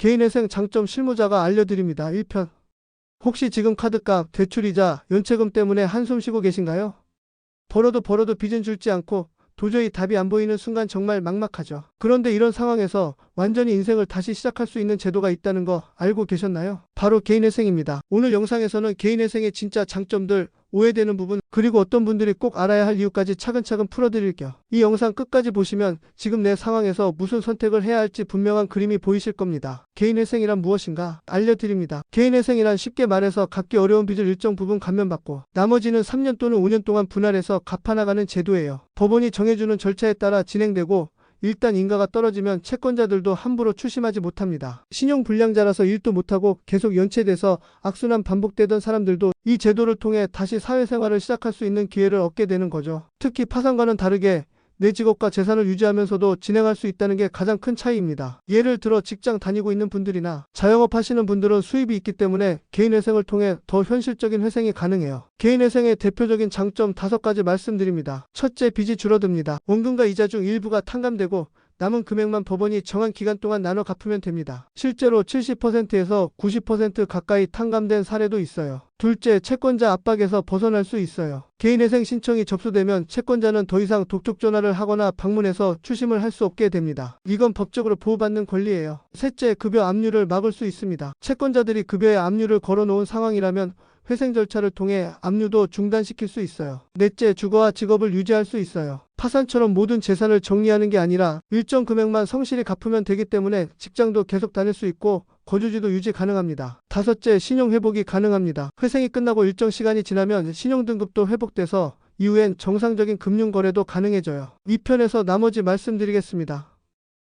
개인회생 장점 실무자가 알려드립니다. 1편. 혹시 지금 카드값, 대출이자, 연체금 때문에 한숨 쉬고 계신가요? 벌어도 벌어도 빚은 줄지 않고 도저히 답이 안 보이는 순간 정말 막막하죠. 그런데 이런 상황에서 완전히 인생을 다시 시작할 수 있는 제도가 있다는 거 알고 계셨나요? 바로 개인회생입니다. 오늘 영상에서는 개인회생의 진짜 장점들, 오해되는 부분, 그리고 어떤 분들이 꼭 알아야 할 이유까지 차근차근 풀어드릴게요. 이 영상 끝까지 보시면 지금 내 상황에서 무슨 선택을 해야 할지 분명한 그림이 보이실 겁니다. 개인회생이란 무엇인가? 알려드립니다. 개인회생이란 쉽게 말해서 갚기 어려운 빚을 일정 부분 감면받고 나머지는 3년 또는 5년 동안 분할해서 갚아나가는 제도예요. 법원이 정해주는 절차에 따라 진행되고 일단 인가가 떨어지면 채권자들도 함부로 추심하지 못합니다. 신용 불량자라서 일도 못하고 계속 연체돼서 악순환 반복되던 사람들도 이 제도를 통해 다시 사회생활을 시작할 수 있는 기회를 얻게 되는 거죠. 특히 파산과는 다르게 내 직업과 재산을 유지하면서도 진행할 수 있다는 게 가장 큰 차이입니다. 예를 들어 직장 다니고 있는 분들이나 자영업 하시는 분들은 수입이 있기 때문에 개인 회생을 통해 더 현실적인 회생이 가능해요. 개인 회생의 대표적인 장점 다섯 가지 말씀드립니다. 첫째, 빚이 줄어듭니다. 원금과 이자 중 일부가 탕감되고 남은 금액만 법원이 정한 기간 동안 나눠 갚으면 됩니다. 실제로 70%에서 90% 가까이 탕감된 사례도 있어요. 둘째, 채권자 압박에서 벗어날 수 있어요. 개인회생 신청이 접수되면 채권자는 더 이상 독촉 전화를 하거나 방문해서 추심을 할 수 없게 됩니다. 이건 법적으로 보호받는 권리예요. 셋째, 급여 압류를 막을 수 있습니다. 채권자들이 급여에 압류를 걸어놓은 상황이라면 회생 절차를 통해 압류도 중단시킬 수 있어요. 넷째, 주거와 직업을 유지할 수 있어요. 파산처럼 모든 재산을 정리하는 게 아니라 일정 금액만 성실히 갚으면 되기 때문에 직장도 계속 다닐 수 있고 거주지도 유지 가능합니다. 다섯째, 신용 회복이 가능합니다. 회생이 끝나고 일정 시간이 지나면 신용 등급도 회복돼서 이후엔 정상적인 금융 거래도 가능해져요. 2편에서 나머지 말씀드리겠습니다.